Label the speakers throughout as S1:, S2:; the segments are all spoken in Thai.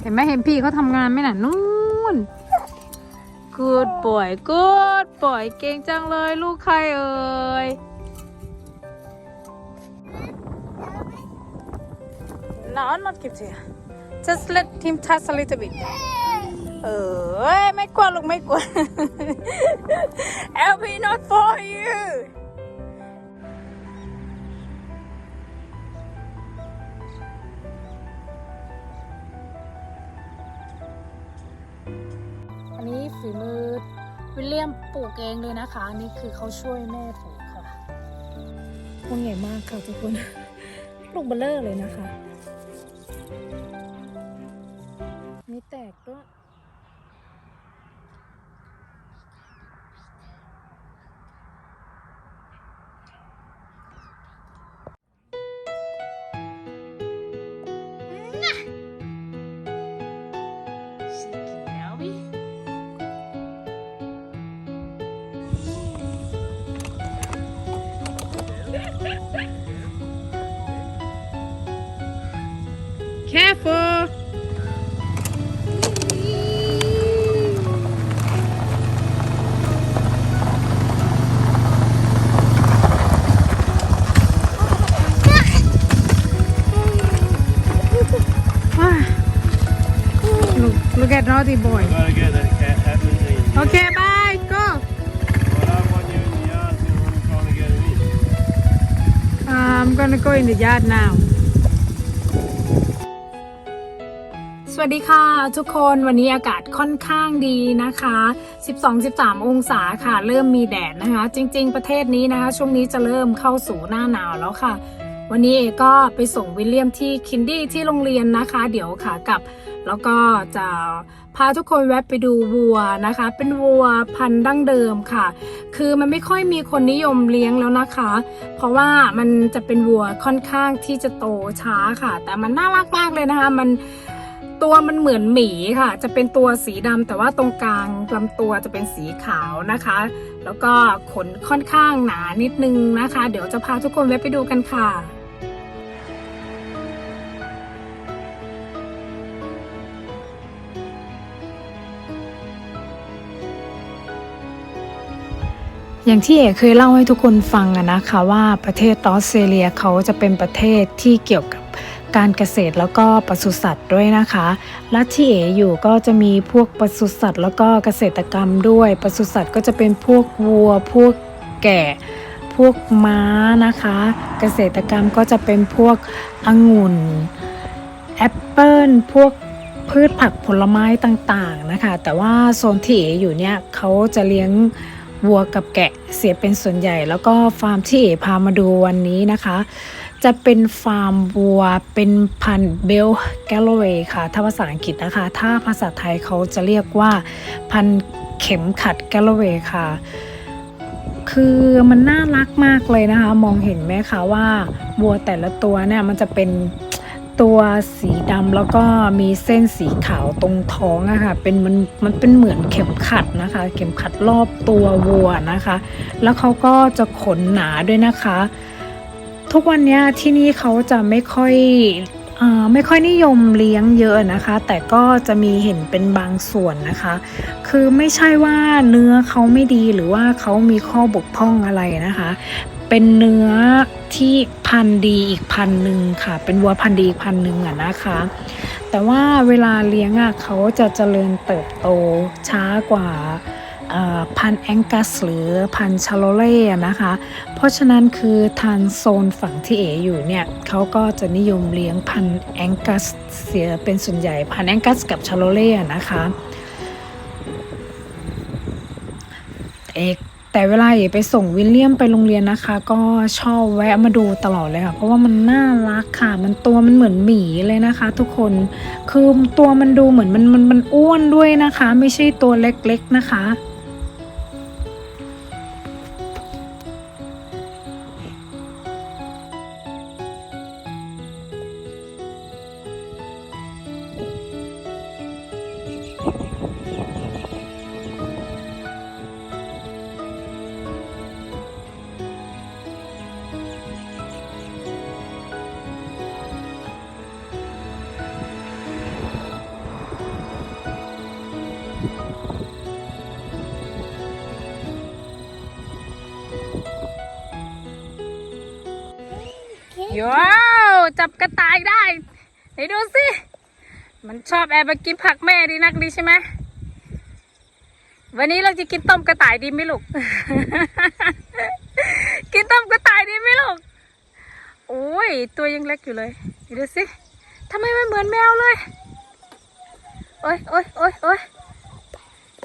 S1: เห็นไหมเห็นพี่เขาทำงานไหมน่ะนู่นกูดป่วยกูดป่วยเก่งจังเลยลูกใครเอ่ยน้อนนอนกิบสิ just let him touch a little bit เออไม่กลัวลูกไม่กลัว I'll be not for you ปลูกเองเลยนะคะ นี่คือเขาช่วยแม่ปลูกค่ะพวงใหญ่มากค่ะทุกคนลูกเบลเลอร์เลยนะคะ มีแตกด้วย Careful ah. Look, look at naughty boy. Gonna go in the yard now สวัสดีค่ะทุกคนวันนี้อากาศค่อนข้างดีนะคะ 12-13 องศาค่ะ เริ่มมีแดดนะคะ จริง ๆ ประเทศนี้นะคะ ช่วงนี้จะเริ่มเข้าสู่หน้าหนาวแล้วค่ะ วันนี้เอก็ไปส่งวิลเลียมที่คินดี้ที่โรงเรียนนะคะ เดี๋ยวค่ะกลับ แล้วก็จะพาทุกคนแวะไปดูวัวนะคะ เป็นวัวพันธุ์ดั้งเดิมค่ะ คือมันไม่ค่อยมีคนนิยมเลี้ยงแล้วนะคะ เพราะว่ามันจะเป็นวัวค่อนข้างที่จะโตช้าค่ะ แต่มันน่ารักมากเลยนะคะ มันตัวมันเหมือนหมีค่ะ จะเป็นตัวสีดำแต่ว่าตรงกลางลำตัวจะเป็นสีขาวนะคะ แล้วก็ขนค่อนข้างหนานิดนึงนะคะ เดี๋ยวจะพาทุกคนแวะไปดูกันค่ะ อย่างที่เอกเคยเล่าให้ทุกคนฟังอะนะคะว่าประเทศออสเตรเลียเขาจะเป็นประเทศที่เกี่ยวกับการเกษตรแล้วก็ปศุสัตว์ด้วยนะคะและที่เออยู่ก็จะมีพวกปศุสัตว์ แล้วก็เกษตรกรรมด้วยปศุสัตว์ก็จะเป็นพวกวัว พวกแกะ พวกม้านะคะ เกษตรกรรมก็จะเป็นพวกองุ่นแอปเปิลพวกพืชผักผลไม้ต่างๆนะคะ แต่ว่าโซนที่เออยู่เนี่ยเขาจะเลี้ยง วัวกับแกะเสียเป็นส่วนใหญ่ แล้วก็ฟาร์มที่เอพามาดูวันนี้นะคะ จะเป็นฟาร์มวัวเป็นพันเบลแกลเวย์ค่ะ ถ้าภาษาอังกฤษนะคะ ถ้าภาษาไทยเขาจะเรียกว่าพันเข็มขัดแกลเวย์ค่ะ คือมันน่ารักมากเลยนะคะ มองเห็นไหมคะว่าวัวแต่ละตัวเนี่ยมันจะเป็น ตัวสีดำแล้วก็มีเส้นสีขาวตรงท้องอะค่ะเป็นมันมันเป็นเหมือนเข็มขัดนะคะ เข็มขัดรอบตัววัวนะคะ แล้วเขาก็จะขนหนาด้วยนะคะ ทุกวันนี้ที่นี่เขาจะไม่ค่อยอ่าไม่ค่อยนิยมเลี้ยงเยอะนะคะ แต่ก็จะมีเห็นเป็นบางส่วนนะคะ คือไม่ใช่ว่าเนื้อเขาไม่ดีหรือว่าเขามีข้อบกพร่องอะไรนะคะ เป็นเนื้อที่พันดีอีกพันหนึ่งค่ะ เป็นวัวพันดีอีกพันหนึ่งอะนะคะ แต่ว่าเวลาเลี้ยงอะเขาจะเจริญเติบโตช้ากว่าพันแองกัสหรือพันชาโลเล่นะคะ เพราะฉะนั้นคือทางโซนฝั่งที่เออยู่เนี่ยเขาก็จะนิยมเลี้ยงพันแองกัสเสียเป็นส่วนใหญ่พันแองกัสกับชาโลเล่นะคะเอก แต่เวลาเอ๋ไปส่งวิลเลียมไปโรงเรียนนะคะ ก็ชอบแวะมาดูตลอดเลยค่ะ เพราะว่ามันน่ารักค่ะ มันตัวมันเหมือนหมีเลยนะคะ ทุกคนคือตัวมันดูเหมือนมันมันมันอ้วนด้วยนะคะ ไม่ใช่ตัวเล็กๆนะคะ ว้าวจับกระต่ายได้ไหนดูสิ มันชอบแอบมากินผักแม่ดีนักดีใช่ไหมวันนี้เราจะกินต้มกระต่ายดีไหมลูก กินต้มกระต่ายดีไหมลูก โอ้ย ตัวยังเล็กอยู่เลยดูสิทำไมมันเหมือนแมวเลย โอ้ยโอ้ยโอ้ยโอ้ย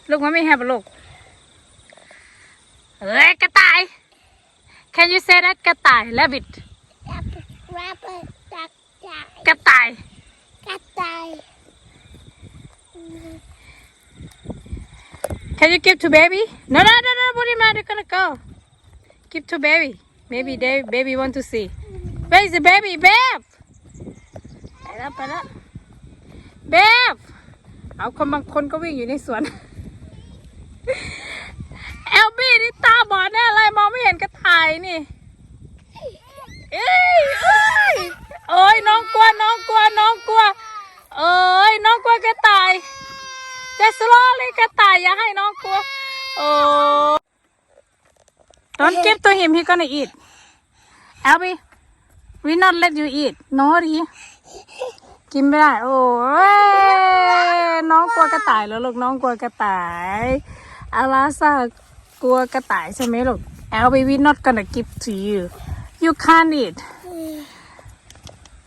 S1: ลูกมันไม่แฮปลูกเฮ้ยกระต่าย Can you say that กระต่าย rabbit
S2: Rabbit, duck, duck,
S1: กระต่าย
S2: cat, die.
S1: Can you give to baby? No, no, no, no, put him out. They're gonna go. Give to baby. Maybe they, baby want to see. Where is the baby? Babe! ไปแล้วไปแล้ว Babe! เอาคนบางคนก็วิ่งอยู่ในสวน เอลบี้นี่ตาบอดแน่เลยมองไม่เห็นกระต่ายนี่ เอ้ยเอ้ยเอ้ยน้องกลัวน้องกลัวน้องกลัว เอ้ยน้องกลัวกระต่ายจะสโลเลยกระต่ายอย่าให้น้องกลัวโอ้ Don't give to him he gonna eat Abby we not let you eat no ดิกินไม่ได้ โอ้ยน้องกลัวกระต่ายแล้วลูกน้องกลัวกระต่ายอาลาซากลัวกระต่ายใช่ไหมลูก Abby we not gonna give to you you can't eat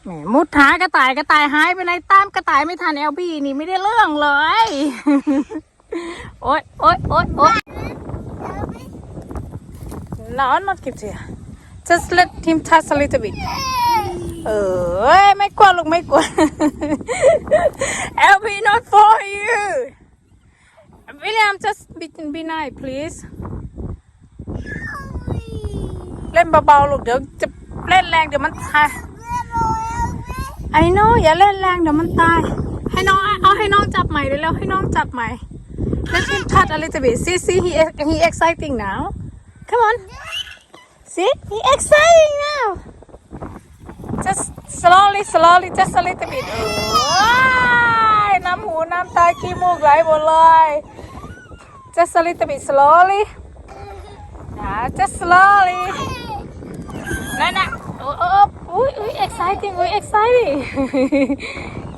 S1: แหมมุดหากระต่ายกระต่ายหายไปไหนตามกระต่ายไม่ทันเอลบี้นี่ไม่ได้เรื่องเลย โอ๊ยโอ๊ยโอ๊ยโอ๊ย No not give to you just let him touch a little bit เออไม่กลัวลูกไม่กลัว LB not for you William just be be nice please เล่นเบาๆลูกเดี๋ยวจะเล่นแรงเดี๋ยวมันตายไอ้น้ออย่าเล่นแรงเดี๋ยวมันตาย ให้น้องเอาให้น้องจับใหม่เร็วให้น้องจับใหม่ Let him touch a little bit see see he he exciting now come on see he exciting now just slowly slowly just a little bit โอ้น้ำหูน้ำตาขี้มูกไหลหมดเลย just a little bit slowly นะ just slowly นั่นน่ะโอ้โอ้โอ้อุ้ยอุ้ย exciting อุ้ย exciting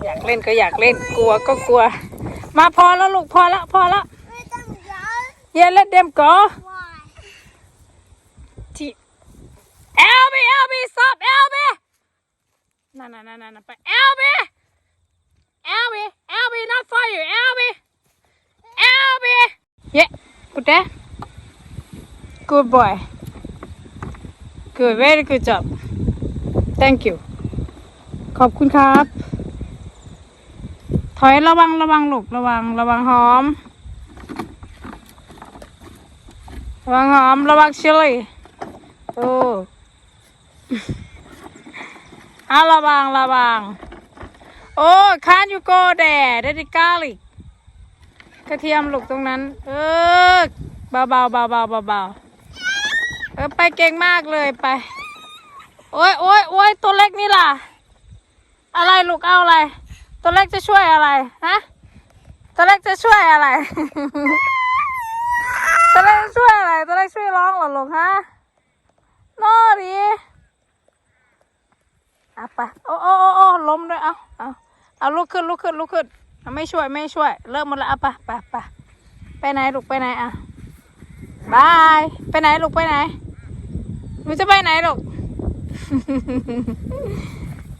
S1: อยากเล่นก็อยากเล่นกลัวก็กลัว มาพอแล้วลูกพอแล้วพอแล้ว
S2: Let them go.
S1: เย็นเล่นเดมก่อ
S2: น
S1: ที่เอลบีเอลบี stop เอลบีนั่นนั่นนั่นนั่นไปเอลบีเอลบีเอลบี not for you เอลบีเอลบีเย้กูเต้ good boy good very good job thank you ขอบคุณครับ ถอยระวังระวังลูกระวังระวังหอม ระวังหอมระวังชิลลี่โอ้อาระวังระวังโอ้ can't you go there that is garlic กระเทียมลูกตรงนั้น เออเบาเบาเบาเบาเบาเบา ออไปเก่งมากเลยไป โอ้ยโอ้ยโอ้ยตัวเล็กนี่ล่ะ อะไรลูกเอาอะไร ตัวเล็กจะช่วยอะไรฮะตัวเล็กจะช่วยอะไร ตัวเล็กช่วยอะไรตัวเล็กช่วยร้องหรอลูกฮะนอดีอะไปโอ้โอ้โอ้โอล้มด้วยเอาเอาเอาลุกขึ้นลุกขึ้นลุกขึ้นไม่ช่วยไม่ช่วย เริ่มหมดแล้วเอาไปไปไปไปไหนลูกไปไหนอะบาย ไปไหนลูกไปไหน หนูจะไปไหนลูก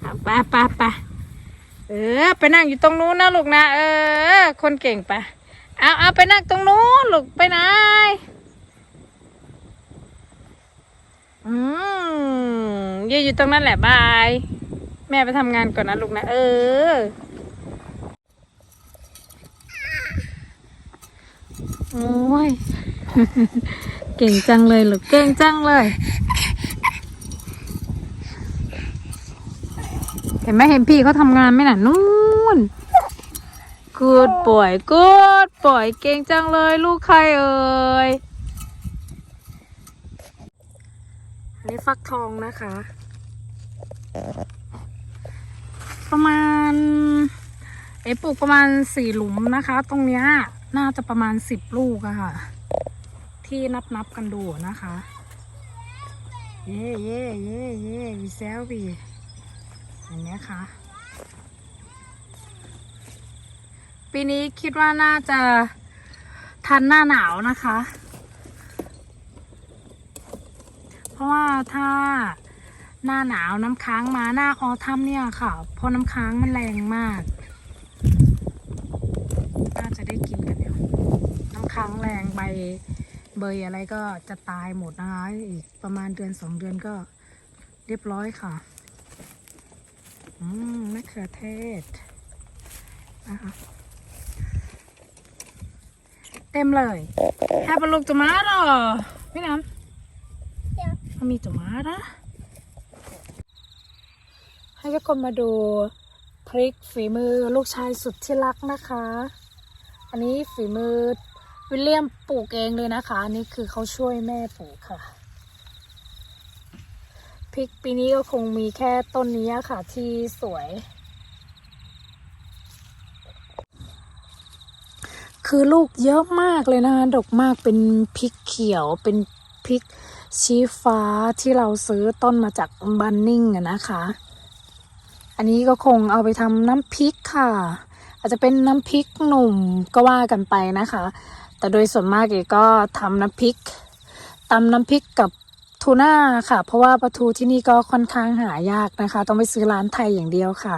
S1: เอาไปไปไปเออ ไปนั่งอยู่ตรงนู้นนะลูกนะ เออ คนเก่งไปเอาเอาไปนั่งตรงนู้นลูกไปไหน อืมยืนอยู่ตรงนั้นแหละบาย แม่ไปทำงานก่อนนะลูกนะ เออ โอ้ย เก่งจังเลยลูก เก่งจังเลย เห็นไหมเห็นพี่เขาทำงานไหมน่ะนู่นกูดป่วยกูดป่วยเก่งจังเลยลูกใครเอ่ยอันนี้ฟักทองนะคะ ประมาณเอ๋ปลูกประมาณสี่หลุมนะคะ ตรงเนี้ยน่าจะประมาณสิบลูกอะค่ะ ที่นับนับๆกันดูนะคะ เย่เย่เย่เย่มีแซว บีอย่างเนี้ยค่ะปีนี้คิดว่าน่าจะทันหน้าหนาวนะคะ เพราะว่าถ้าหน้าหนาวน้ำค้างมาหน้าออทัมเนี่ยค่ะเพราะน้ำค้างมันแรงมาก น่าจะได้กินกันเดี๋ยน้ำค้างแรงใบเบยอะไรก็จะตายหมดนะคะ อีกประมาณเดือนสองเดือนก็เรียบร้อยค่ะ อืมมะเขือเทศนะคะเต็มเลย Have a look tomato พี่น้ำมันมีตัวมานะให้ทุกคนมาดูพริกฝีมือลูกชายสุดที่รักนะคะ อันนี้ฝีมือวิลเลียมปลูกเองเลยนะคะ อันนี้คือเขาช่วยแม่ปลูกค่ะ พริกปีนี้ก็คงมีแค่ต้นนี้ค่ะที่สวย คือลูกเยอะมากเลยนะคะดกมากเป็นพริกเขียวเป็นพริกชี้ฟ้าที่เราซื้อต้นมาจากบันนิ่งอะนะคะ อันนี้ก็คงเอาไปทำน้ำพริกค่ะ อาจจะเป็นน้ำพริกหนุ่มก็ว่ากันไปนะคะ แต่โดยส่วนมากเอกก็ทำน้ำพริกตำน้ำพริกกับ ทูน่าค่ะ เพราะว่าปลาทูที่นี่ก็ค่อนข้างหายากนะคะ ต้องไปซื้อร้านไทยอย่างเดียวค่ะ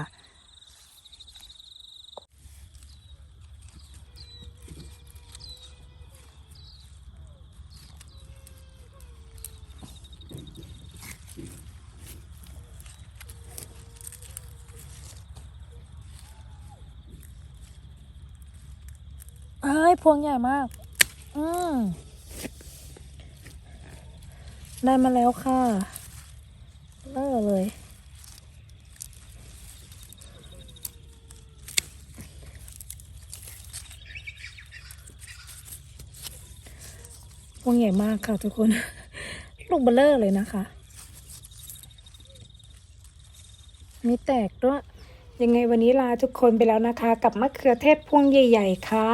S1: เอ้ย พวงใหญ่มาก อืม ได้มาแล้วค่ะเลิกเลยพวงใหญ่มากค่ะทุกคน ลูกเบลเลอร์เลยนะคะ มีแตกด้วย ยังไงวันนี้ลาทุกคนไปแล้วนะคะ กับมะเขือเทศพวงใหญ่ ๆ ค่ะ